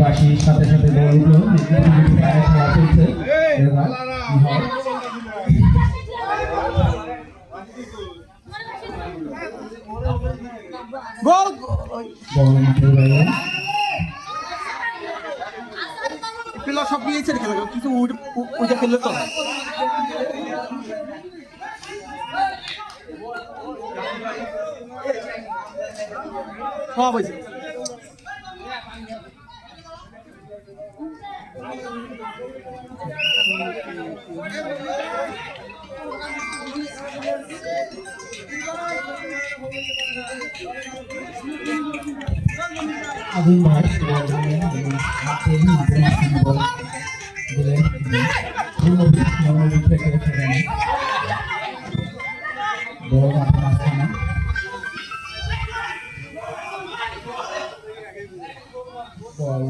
বাসির সাথে সাথে বড়গুলো খেলা চলছে সব নিয়েছে খেলা। কিছু ওইটা খেললে তো হয়। সব হয়েছে থেকে সেখানে বড় বল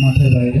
মাঠের বাইরে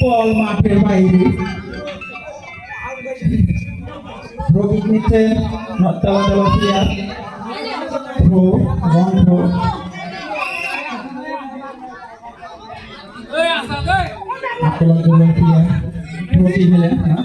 বল মাঠের বাইরে। প্রতীক নিচ্ছে নত্তালা প্লেয়ার থ্রো রং থ্রো আক্রমণ করলেন প্লেয়ার নিলেন না